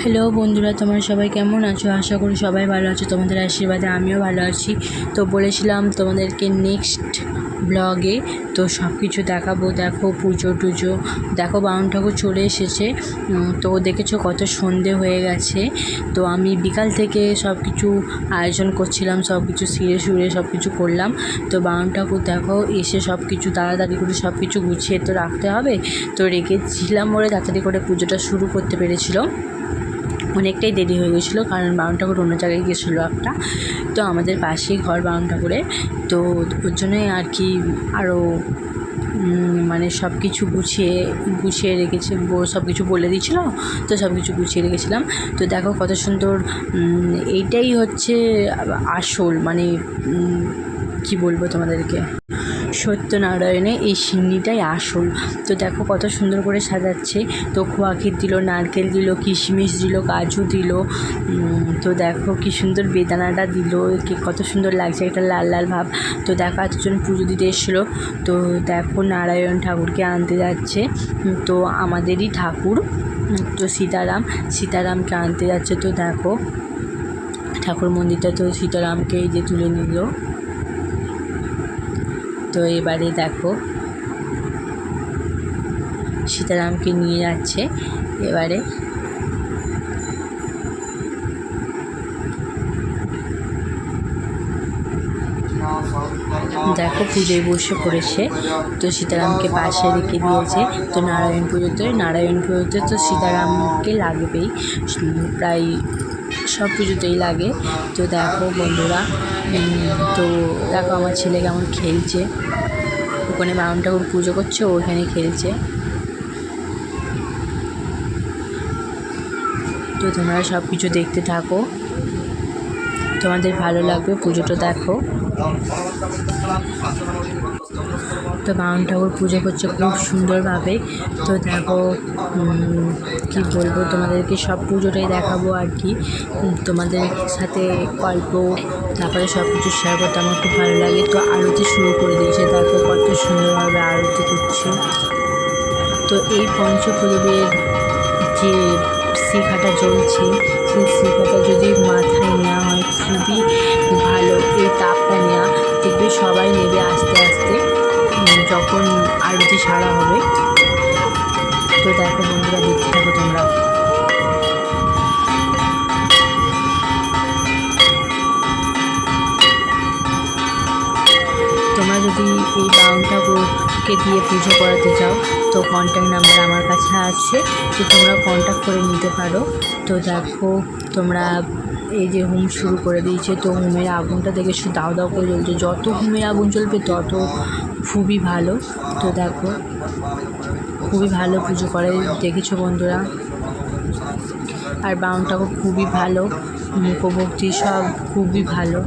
Hello বন্ধুরা, তোমরা সবাই কেমন আছো? আশা করি সবাই ভালো আছো। তোমাদের আশীর্বাদে আমিও ভালো আছি। তো বলেছিলাম তোমাদেরকে নেক্সট ব্লগে তো সব কিছু দেখাবো। দেখো, পুজো টুজো। দেখো বাউন ঠাকুর চলে এসেছে। তো দেখেছ কত সন্ধে হয়ে গেছে। তো আমি বিকাল থেকে সব কিছু আয়োজন করছিলাম সব কিছু সিঁড়ে সুরে সব কিছু করলাম। তো বাউন ঠাকুর, দেখো, এসে সব কিছু তাড়াতাড়ি করে সব কিছু গুছিয়ে তো রাখতে হবে। তো রেখেছিলাম বলে তাড়াতাড়ি করে পুজোটা শুরু করতে পেরেছিল। অনেকটাই দেরি হয়ে গেছিল, কারণ বাউন ঠাকুর অন্য জায়গায় গেছিল একটা। তো আমাদের পাশেই ঘর বাউন ঠাকুরে তো ওর জন্যই আর কি আরও মানে সব কিছু গুছিয়ে গুছিয়ে রেখেছে সব কিছু বলে দিয়েছিলো, তো সব কিছু গুছিয়ে রেখেছিলাম। তো দেখো কত সুন্দর এইটাই হচ্ছে আসল মানে কি বলব তোমাদেরকে? সত্যনারায়ণে এই সিন্নিটাই আসল। তো দেখো কত সুন্দর করে সাজাচ্ছে। তো খোয়া ক্ষীর দিল, নারকেল দিল, কিশমিশ দিল, কাজু দিল। তো দেখো কি সুন্দর বেদানাটা দিল। কত সুন্দর লাগছে, একটা লাল লাল ভাব। তো দেখো এতজন পুজো দিতে এসেছিল। তো দেখো নারায়ণ ঠাকুরকে আনতে যাচ্ছে। তো আমাদেরই ঠাকুর তো সীতারাম। সীতারামকে আনতে যাচ্ছে। তো দেখো ঠাকুর মন্দিরটা, তো সীতারামকে এই যে তুলে নিল। তো এবারে দেখো। সীতারামকে নিয়ে যাচ্ছে এবারে। দেখো পুজোয় বসে পড়েছে। তো সীতারামকে পাশে রেখে দিয়েছে। তো নারায়ণ পুজোতে নারায়ণ পুজোতে তো সীতারামকে লাগবেই। প্রায় সব কিছুতেই লাগে। তো দেখো বন্ধুরা তো দেখো আমার ছেলে কেমন খেলছে। ওখানে বাউন ঠাকুর পুজো করছে ওখানে খেলছে। তো তোমরা সব কিছু দেখতে থাকো। তোমাদের ভালো লাগবে পুজোটা, দেখো। তো বাউন ঠাকুর পুজো করছে খুব সুন্দরভাবে। তো দেখো কি বলব, তোমাদেরকে সব পুজোটাই দেখাবো আর কি। তোমাদের সাথে গল্প, তারপরে সব কিছু শেয়ার করতে আমার খুব ভালো লাগে। তো আরতি শুরু করে দিয়েছে, দেখো কত সুন্দরভাবে আরতি করছে। তো এই পঞ্চপ্রদীপের যে শিখাটা জ্বলছে, সেই শিখাটা যদি মাথায় নেওয়া হয়, খুবই ভালো। এই তাপটা যখন আরতি সারা হবে, তো দেখো বন্ধুরা দেখতে থাকো তোমরা। তোমরা যদি এই বাউন ঠাকুরকে দিয়ে পুজো করাতে চাও, তো কন্ট্যাক্ট নাম্বার আমার কাছে আছে। তো তোমরা কন্ট্যাক্ট করে নিতে পারো। তো দেখো, তোমরা এই যে হোম শুরু করে দিয়েছে, তো হোমের আগুনটা দেখে শুধু দাও দাও করে জ্বলছে। যত হোমের আগুন জ্বলবে, তত খুবই ভালো। তো দেখো, খুবই ভালো পুজো করে, দেখেছ বন্ধুরা? আর বাউন খুবই ভালো মুখভক্তি সব খুবই ভালো।